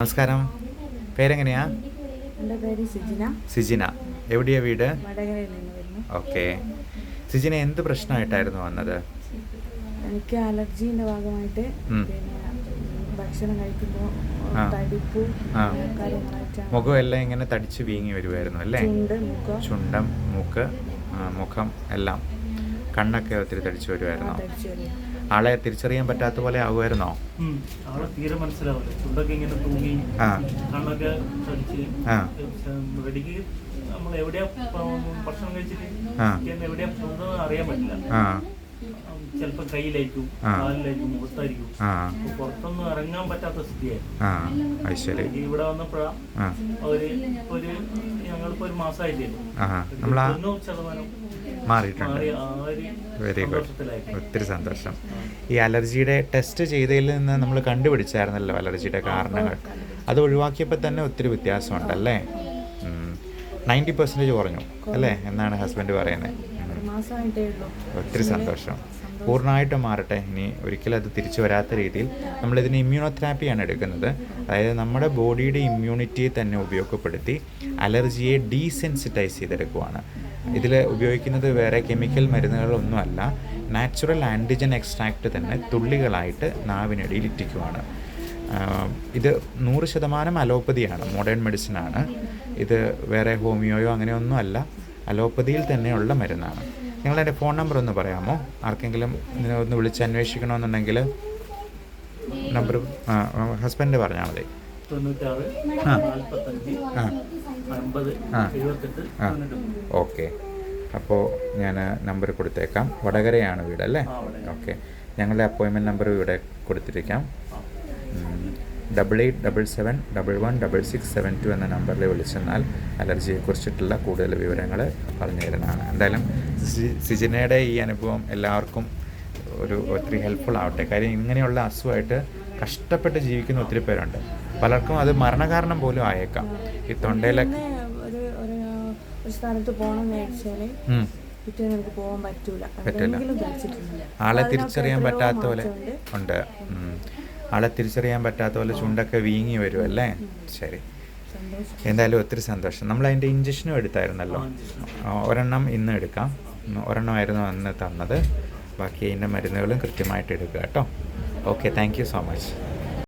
നമസ്കാരം. പേരെങ്ങനെയാ? എന്റെ പേര് സിജിന. സിജിന. എവിടെയാ വീട്? ഓക്കെ. സിജിന എന്ത് പ്രശ്നമായിട്ടായിരുന്നു വന്നത്? എനിക്ക് അലർജീന്റെ ഭാഗമായിട്ട് മുഖമെല്ലാം ഭക്ഷണം കഴിക്കുമ്പോൾ തടിപ്പ് ആ. കാര്യങ്ങളായിട്ടാണ് മുഖം എല്ലാം ഇങ്ങനെ തടിച്ച് വീങ്ങി വരുമായിരുന്നു അല്ലേ? ചുണ്ടം മൂക്ക്. മുഖം എല്ലാം കണ്ണൊക്കെ ഒത്തിരി തടിച്ചു വരുമായിരുന്നു ആളെ തിരിച്ചറിയാൻ പറ്റാത്ത പോലെ ആകുമായിരുന്നോ ചിലപ്പോ കയ്യിലേക്കും മുഖത്തായിരിക്കും. പുറത്തൊന്നും ഇറങ്ങാൻ പറ്റാത്ത സ്ഥിതിയായിരുന്നു ഇവിടെ വന്നപ്പോഴാ ഒരു ഒരു ഞങ്ങളിപ്പോ ഒരു മാസമായില്ലേ? തൊണ്ണൂറ് ശതമാനം മാറിയിട്ടുണ്ട്. മാറി വെരി ഗുഡ് ഒത്തിരി സന്തോഷം. ഈ അലർജിയുടെ ടെസ്റ്റ് ചെയ്തതിൽ നിന്ന് നമ്മൾ കണ്ടുപിടിച്ചായിരുന്നല്ലോ അലർജിയുടെ കാരണങ്ങൾ. അത് ഒഴിവാക്കിയപ്പോൾ തന്നെ ഒത്തിരി വ്യത്യാസമുണ്ടല്ലേ നയന്റി പെർസെന്റേജ് കുറഞ്ഞു അല്ലേ? എന്നാണ് ഹസ്ബൻഡ് പറയുന്നത്. ഒത്തിരി സന്തോഷം. പൂർണമായിട്ടും മാറട്ടെ. ഇനി ഒരിക്കലും അത് തിരിച്ചു വരാത്ത രീതിയിൽ നമ്മളിതിന് ഇമ്മ്യൂണോതെറാപ്പിയാണ് എടുക്കുന്നത്. അതായത് നമ്മുടെ ബോഡിയുടെ ഇമ്മ്യൂണിറ്റിയെ തന്നെ ഉപയോഗപ്പെടുത്തി അലർജിയെ ഡീസെൻസിറ്റൈസ് ചെയ്തെടുക്കുവാണ്. ഇതിൽ ഉപയോഗിക്കുന്നത് വേറെ കെമിക്കൽ മരുന്നുകളൊന്നുമല്ല. നാച്ചുറൽ ആന്റിജൻ എക്സ്ട്രാക്റ്റ് തന്നെ തുള്ളികളായിട്ട് നാവിനടിയിൽ ഇറ്റിക്കുവാണ്. ഇത് നൂറ് ശതമാനം അലോപ്പതിയാണ് മോഡേൺ മെഡിസിനാണ് ഇത് വേറെ ഹോമിയോയോ അങ്ങനെയൊന്നും അല്ല അലോപ്പതിയിൽ തന്നെയുള്ള മരുന്നാണ്. നിങ്ങളെന്റെ ഫോൺ നമ്പർ ഒന്ന് പറയാമോ? ആർക്കെങ്കിലും ഇതിനെ ഒന്ന് വിളിച്ച് അന്വേഷിക്കണമെന്നുണ്ടെങ്കിൽ നമ്പർ ഹസ്ബൻഡ് പറഞ്ഞാൽ മതി. ആ. ആ. ഓക്കെ. അപ്പോൾ ഞാൻ നമ്പർ കൊടുത്തേക്കാം. വടകരയാണ് വീട് അല്ലേ? ഓക്കെ. ഞങ്ങളുടെ അപ്പോയിൻമെന്റ് നമ്പർ ഇവിടെ കൊടുത്തിരിക്കാം. Double eight double seven double one double six seven two എന്ന നമ്പറിൽ വിളിച്ചെന്നാൽ അലർജിയെക്കുറിച്ചിട്ടുള്ള കൂടുതൽ വിവരങ്ങൾ പറഞ്ഞു തരുന്നതാണ്. എന്തായാലും സിജിനയുടെ ഈ അനുഭവം എല്ലാവർക്കും ഒരു ഒത്തിരി ഹെൽപ്ഫുൾ ആവട്ടെ. കാര്യം ഇങ്ങനെയുള്ള അസുഖമായിട്ട് കഷ്ടപ്പെട്ട് ജീവിക്കുന്ന ഒത്തിരി പേരുണ്ട്. പലർക്കും അത് മരണകാരണം പോലും ആയേക്കാം. ഈ തൊണ്ടയിലൊക്കെ ഒരു പോകണം എന്ന് പറ്റില്ല. ആളെ തിരിച്ചറിയാൻ പറ്റാത്ത പോലെ ഉണ്ട്. ആളെ തിരിച്ചറിയാൻ പറ്റാത്ത പോലെ ചുണ്ടൊക്കെ വീങ്ങി വരും അല്ലേ? ശരി. എന്തായാലും ഒത്തിരി സന്തോഷം. നമ്മൾ അതിന്റെ ഇഞ്ചക്ഷനും എടുത്തായിരുന്നല്ലോ. ഒരെണ്ണം ഇന്ന് എടുക്കാം. ഒരെണ്ണമായിരുന്നു അന്ന് തന്നത്. ബാക്കി അതിന്റെ മരുന്നുകളും കൃത്യമായിട്ട് എടുക്കുക കേട്ടോ. Okay thank you so much.